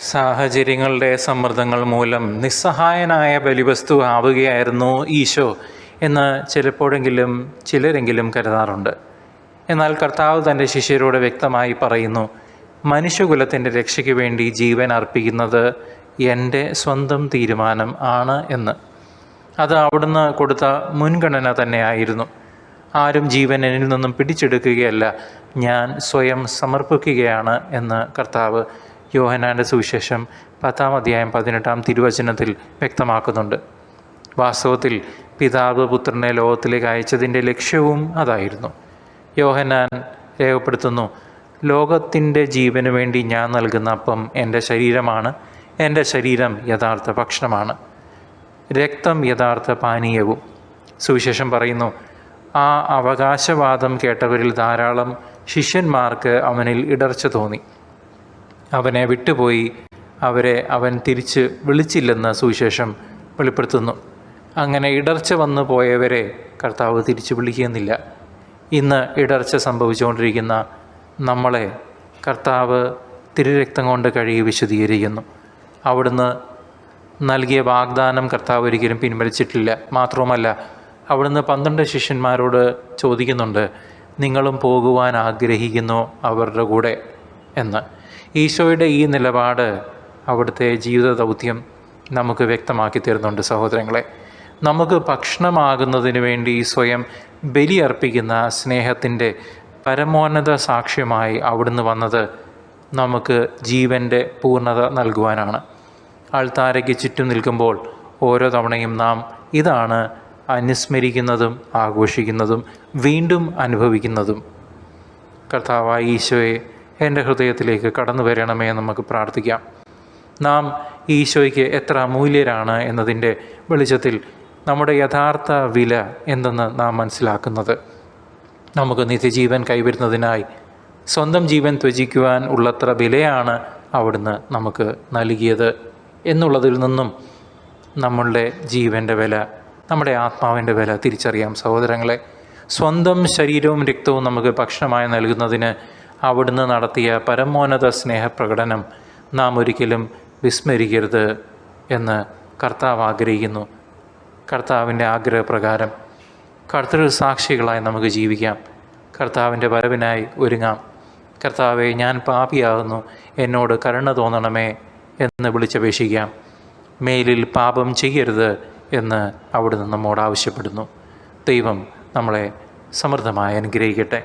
സാഹചര്യങ്ങളുടെ സമ്മർദ്ദങ്ങൾ മൂലം നിസ്സഹായനായ ബലിവസ്തു ആവുകയായിരുന്നു ഈശോ എന്ന് ചിലപ്പോഴെങ്കിലും ചിലരെങ്കിലും കരുതാറുണ്ട്. എന്നാൽ കർത്താവ് തന്റെ ശിഷ്യരോട് വ്യക്തമായി പറയുന്നു മനുഷ്യകുലത്തിന്റെ രക്ഷയ്ക്ക് വേണ്ടി ജീവൻ അർപ്പിക്കുന്നത് എന്റെ സ്വന്തം തീരുമാനം ആണ് എന്ന്. അത് അവിടുന്ന് കൊടുത്ത മുൻഗണന തന്നെയായിരുന്നു. ആരും ജീവൻ എന്നിൽ നിന്നും പിടിച്ചെടുക്കുകയല്ല. ഞാൻ സ്വയം സമർപ്പിക്കുകയാണ് എന്ന് കർത്താവ് യോഹനാന്റെ സുവിശേഷം പത്താം അധ്യായം പതിനെട്ടാം തിരുവചനത്തിൽ വ്യക്തമാക്കുന്നുണ്ട്. വാസ്തവത്തിൽ പിതാവ് പുത്രനെ ലോകത്തിലേക്ക് അയച്ചതിന്റെ ലക്ഷ്യവും അതായിരുന്നു. യോഹനാൻ രേഖപ്പെടുത്തുന്നു ലോകത്തിന്റെ ജീവന് വേണ്ടി ഞാൻ നൽകുന്ന അപ്പം എന്റെ ശരീരമാണ്. എന്റെ ശരീരം യഥാർത്ഥ ഭക്ഷണമാണ്. രക്തം യഥാർത്ഥ പാനീയവും. സുവിശേഷം പറയുന്നു ആ അവകാശവാദം കേട്ടവരിൽ ധാരാളം ശിഷ്യന്മാർക്ക് അവനിൽ ഇടർച്ച തോന്നി. അവനെ വിട്ടുപോയി. അവരെ അവൻ തിരിച്ച് വിളിച്ചില്ലെന്ന് സുവിശേഷം വെളിപ്പെടുത്തുന്നു. അങ്ങനെ ഇടർച്ച വന്നു പോയവരെ കർത്താവ് തിരിച്ചു വിളിക്കുന്നില്ല. ഇന്ന് ഇടർച്ച സംഭവിച്ചുകൊണ്ടിരിക്കുന്ന നമ്മളെ കർത്താവ് തിരുരക്തം കൊണ്ട് കഴുകി വിശദീകരിക്കുന്നു അവിടുന്ന് നൽകിയ വാഗ്ദാനം കർത്താവ് ഒരിക്കലും പിൻവലിച്ചിട്ടില്ല. മാത്രവുമല്ല അവിടുന്ന് പന്ത്രണ്ട് ശിഷ്യന്മാരോട് ചോദിക്കുന്നുണ്ട് നിങ്ങളും പോകുവാൻ ആഗ്രഹിക്കുന്നു അവരുടെ കൂടെ? എന്ന്. ഈശോയുടെ ഈ നിലപാട് അവിടുത്തെ ജീവിത ദൗത്യം നമുക്ക് വ്യക്തമാക്കി തരുന്നുണ്ട് സഹോദരങ്ങളെ. നമുക്ക് ഭക്ഷണമാകുന്നതിന് വേണ്ടി സ്വയം ബലിയർപ്പിക്കുന്ന സ്നേഹത്തിന്റെ പരമോന്നത സാക്ഷ്യമായി അവിടുന്ന് വന്നത് നമുക്ക് ജീവന്റെ പൂർണത നൽകുവാനാണ്. ആൾത്താരയ്ക്ക് ചുറ്റും നിൽക്കുമ്പോൾ ഓരോ തവണയും നാം ഇതാണ് അനുസ്മരിക്കുന്നതും ആഘോഷിക്കുന്നതും വീണ്ടും അനുഭവിക്കുന്നതും. കർത്താവായ ഈശോയെ എന്റെ ഹൃദയത്തിലേക്ക് കടന്നു വരണമേ നമുക്ക് പ്രാർത്ഥിക്കാം. നാം ഈശോയ്ക്ക് എത്ര അമൂല്യരാണ് എന്നതിന്റെ വെളിച്ചത്തിൽ നമ്മുടെ യഥാർത്ഥ വില എന്തെന്ന് നാം മനസ്സിലാക്കുന്നത്. നമുക്ക് നിത്യജീവൻ കൈവരുന്നതിനായി സ്വന്തം ജീവൻ ത്യജിക്കുവാൻ ഉള്ളത്ര വിലയാണ് അവിടുന്ന് നമുക്ക് നൽകിയത് എന്നുള്ളതിൽ നിന്നും നമ്മളുടെ ജീവന്റെ വില നമ്മുടെ ആത്മാവിന്റെ വില തിരിച്ചറിയാം സഹോദരങ്ങളെ. സ്വന്തം ശരീരവും രക്തവും നമുക്ക് ഭക്ഷണമായി നൽകുന്നതിന് അവിടുന്ന് നടത്തിയ പരമോന്നത സ്നേഹപ്രകടനം നാം ഒരിക്കലും വിസ്മരിക്കരുത് എന്ന് കർത്താവ് ആഗ്രഹിക്കുന്നു. കർത്താവിന്റെ ആഗ്രഹപ്രകാരം കർത്തൃ സാക്ഷികളായി നമുക്ക് ജീവിക്കാം. കർത്താവിന്റെ വരവിനായി ഒരുങ്ങാം. കർത്താവെ ഞാൻ പാപിയാകുന്നു. എന്നോട് കരുണ തോന്നണമേ എന്ന് വിളിച്ചപേക്ഷിക്കാം. മേലിൽ പാപം ചെയ്യരുത് എന്ന് അവിടുന്ന് നമ്മോട് ആവശ്യപ്പെടുന്നു. ദൈവം നമ്മളെ സമൃദ്ധമായി അനുഗ്രഹിക്കട്ടെ.